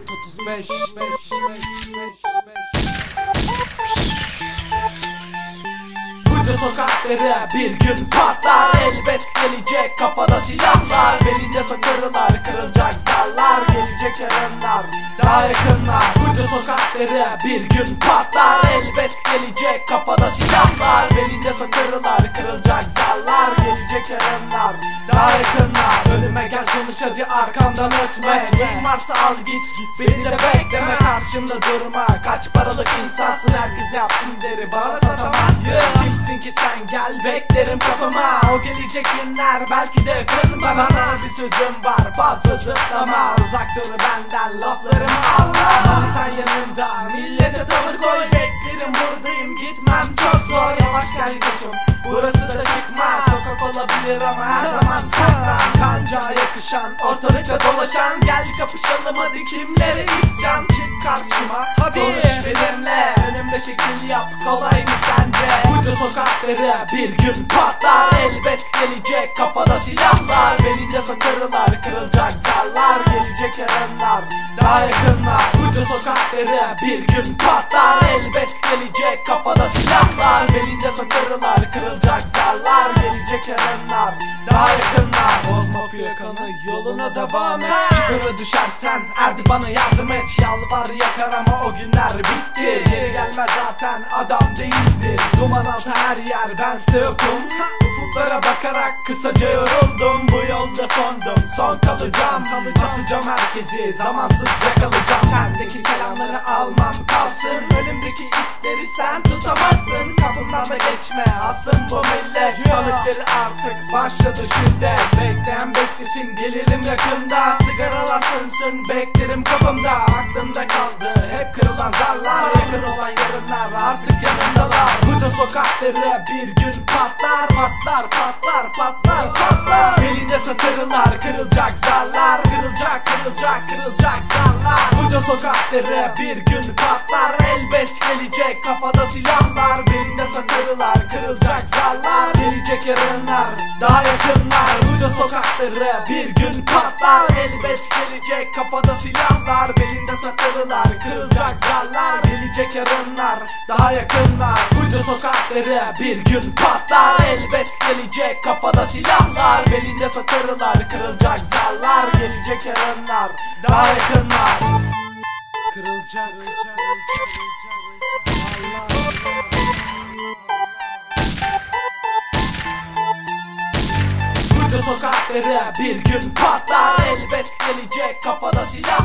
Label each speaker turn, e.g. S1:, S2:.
S1: todos mexe, mexe, mexe, mexe. Buca sokakları bir gün patlar. Elbet gelecek kafada silahlar. Belinde sakırlar kırılacak zallar Gelecek yarınlar daha yakınlar. Buca sokakları bir gün patlar. Elbet gelecek kafada silahlar. Belinde sakırlar kırılacak zallar Gelecek yarınlar daha yakınlar. Önüme gel konuş hadi arkamdan ötme. Neyin varsa al git Beni de bekleme karşımda durma. Kaç paralık insansın herkes yaptım deri. Bana satamazsın. Kimsin ki sen? Gel beklerim kapıma O gelecek günler belki de yakın bana. Sana bir sözüm var. Fazla zıplama. Uzak dur benden laflarımı anla. Manitan yanında millete tavır koy. Beklerim buradayım. Gitmem çok zor. Yavaş gel koçum burası da çıkmaz. Sokak olabilir ama her zaman Yakışan ortalıkta dolaşan Gel kapışalım hadi kimlere isyan? Çık karşıma hadi. Konuş benimle. Önümde şekil yap kolay mı sence? Buca sokakları bir gün patlar. Elbet gelecek kafada silahlar. Belinde sakırlar kırılacak zarlar. Gelecek yarınlar daha yakınlar Buca sokakları bir gün patlar. Elbet gelecek kafada silahlar. Belinde sakırlar kırılacak zarlar. Gelecek yarınlar daha yakınlar. Bozma fiyakanı yoluna devam et. Çıkara düşersen erdi bana yardım et. Yalvar yakar ama o günler bitti. Geri gelmez zaten adam değildir. Duman altı her yer bense yokum Ufuklara bakarak kısaca yoruldum. Bu yolda sondum. Son kalacağım. Asacağım herkesi. Zamansız yakalayacağım. Sendeki selamları almam. Kalsın. Önümdeki ipleri sen tutamazsın. Kapımdan da geçme. Asın bu millet. Salıkları artık. Başladı şiddet Bekleyen beklesin. Gelirim yakında. Sigaralar sönsün. Beklerim kapımda. Aklımda kaldı. Hep kırılan zarlar. Yakın olan yarınlar. Artık yanımdalar Buca sokakları bir gün patlar Patlar patlar patlar patlar. Belinde satırlar kırılacak zarlar Kırılacak kırılacak kırılacak zarlar. Buca sokakları bir gün patlar Elbet gelecek kafada silahlar. Belinde satırlar kırılacak zarlar. Gelecek yarınlar daha yakınlar. Buca sokakları bir gün patlar Elbet gelecek kafada silahlar. Belinde satırlar kırılacak zarlar Gelecek yarınlar daha yakınlar Buca sokakları bir gün patlar Elbet gelecek kafada silahlar Belinde satırlar kırılacak zarlar Gelecek yarınlar daha yakınlar Kırılacak, kırılacak, sokakları bir gün patlar Elbet gelecek kafada silah